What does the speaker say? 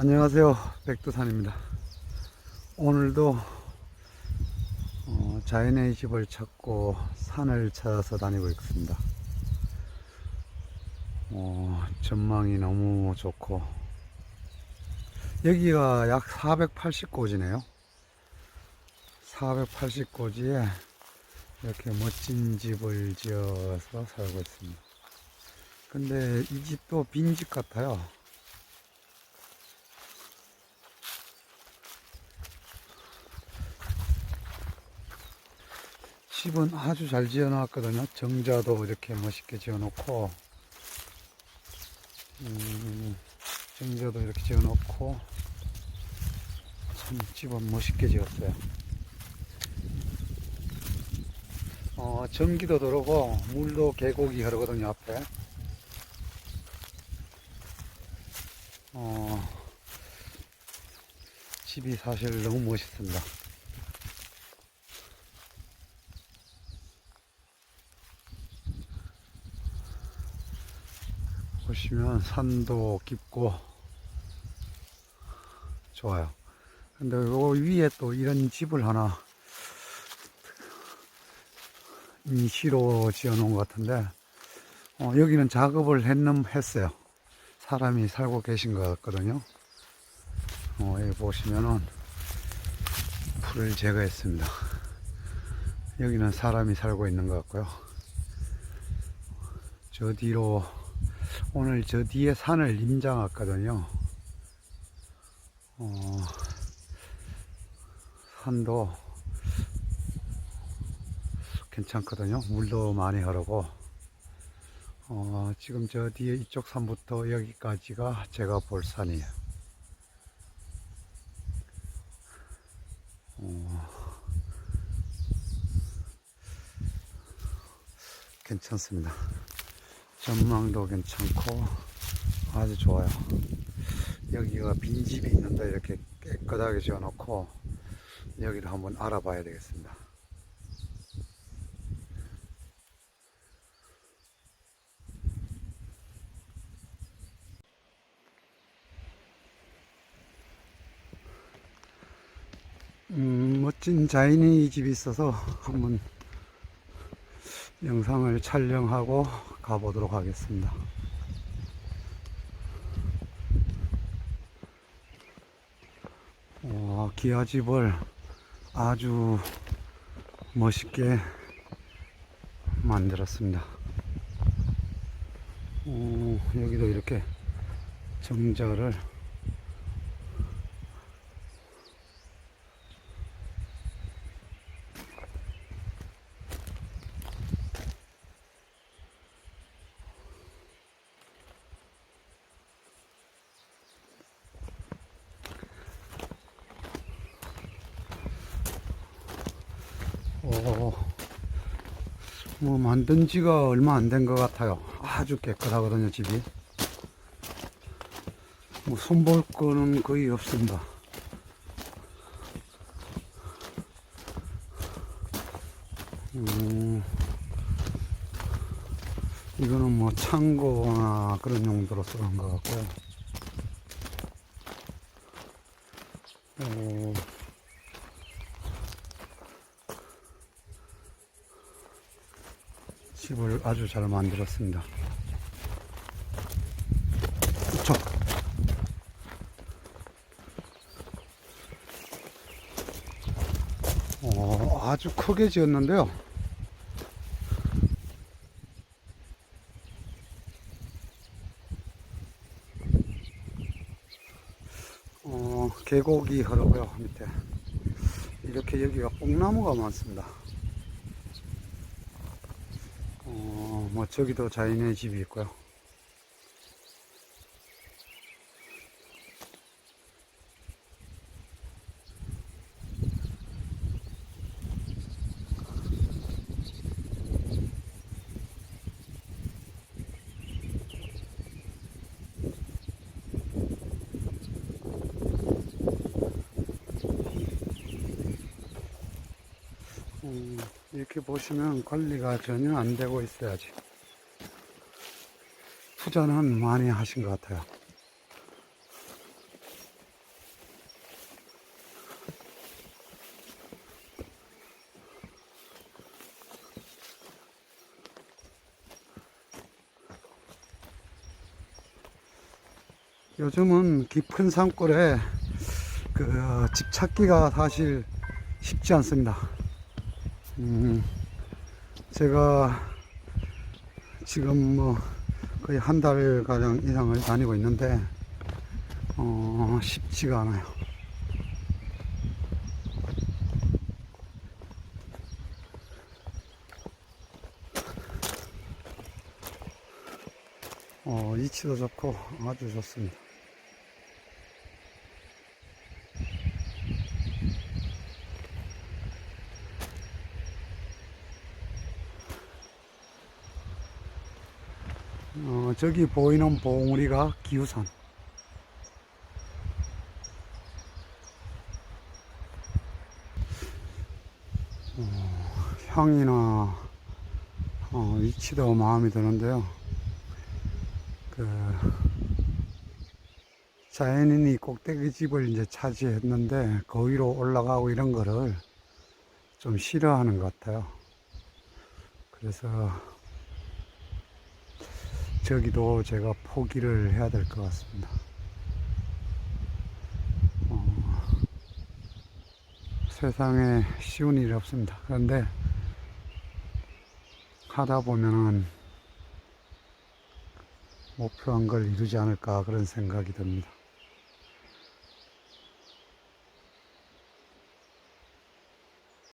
안녕하세요. 백두산입니다. 오늘도 어, 자연의 집을 찾고 산을 찾아서 다니고 있습니다. 어, 전망이 너무 좋고. 여기가 약 480고지네요. 480고지에 이렇게 멋진 집을 지어서 살고 있습니다. 근데 이 집도 빈집 같아요 집은 아주 잘 지어 놨거든요. 정자도 이렇게 멋있게 지어 놓고, 음, 정자도 이렇게 지어 놓고, 참 집은 멋있게 지었어요. 어, 전기도 들어오고, 물도 계곡이 흐르거든요, 앞에. 어, 집이 사실 너무 멋있습니다. 보시면 산도 깊고 좋아요. 근데 요 위에 또 이런 집을 하나 임시로 지어 놓은 것 같은데 어, 여기는 작업을 했는 했어요. 사람이 살고 계신 것 같거든요. 어, 여기 보시면은 풀을 제거했습니다. 여기는 사람이 살고 있는 것 같고요. 저 뒤로 오늘 저 뒤에 산을 임장 왔거든요. 어, 산도 괜찮거든요. 물도 많이 흐르고, 어, 지금 저 뒤에 이쪽 산부터 여기까지가 제가 볼 산이에요. 어, 괜찮습니다. 전망도 괜찮고 아주 좋아요. 여기가 빈집이 있는데 이렇게 깨끗하게 지어 놓고 여기를 한번 알아봐야 되겠습니다. 음, 멋진 자연의 집이 있어서 한번 영상을 촬영하고 가보도록 하겠습니다. 와, 기아집을 아주 멋있게 만들었습니다. 오, 여기도 이렇게 정자를 어, 뭐 만든 지가 얼마 안 된 것 같아요. 아주 깨끗하거든요, 집이. 뭐 손볼 거는 거의 없습니다. 음, 이거는 뭐 창고나 그런 용도로 쓰는 것 같고요. 어, 집을 아주 잘 만들었습니다. 저. 어, 아주 크게 지었는데요. 어, 계곡이 흐르고요, 밑에. 이렇게 여기가 뽕나무가 많습니다. 어, 뭐 저기도 자연의 집이 있고요. 이렇게 보시면 관리가 전혀 안 되고 있어야지. 투자는 많이 하신 것 같아요. 요즘은 깊은 산골에 그 집 찾기가 사실 쉽지 않습니다. 음, 제가 지금 뭐 거의 한 달 가량 이상을 다니고 있는데 어, 쉽지가 않아요. 어, 위치도 좋고 아주 좋습니다. 어, 저기 보이는 봉우리가 기우산. 어, 향이나 어, 위치도 마음에 드는데요. 그 자연인이 꼭대기 집을 이제 차지했는데 거기로 올라가고 이런 거를 좀 싫어하는 것 같아요. 그래서 저기도 제가 포기를 해야 될 것 같습니다. 어, 세상에 쉬운 일이 없습니다. 그런데 하다 보면은 목표한 걸 이루지 않을까 그런 생각이 듭니다.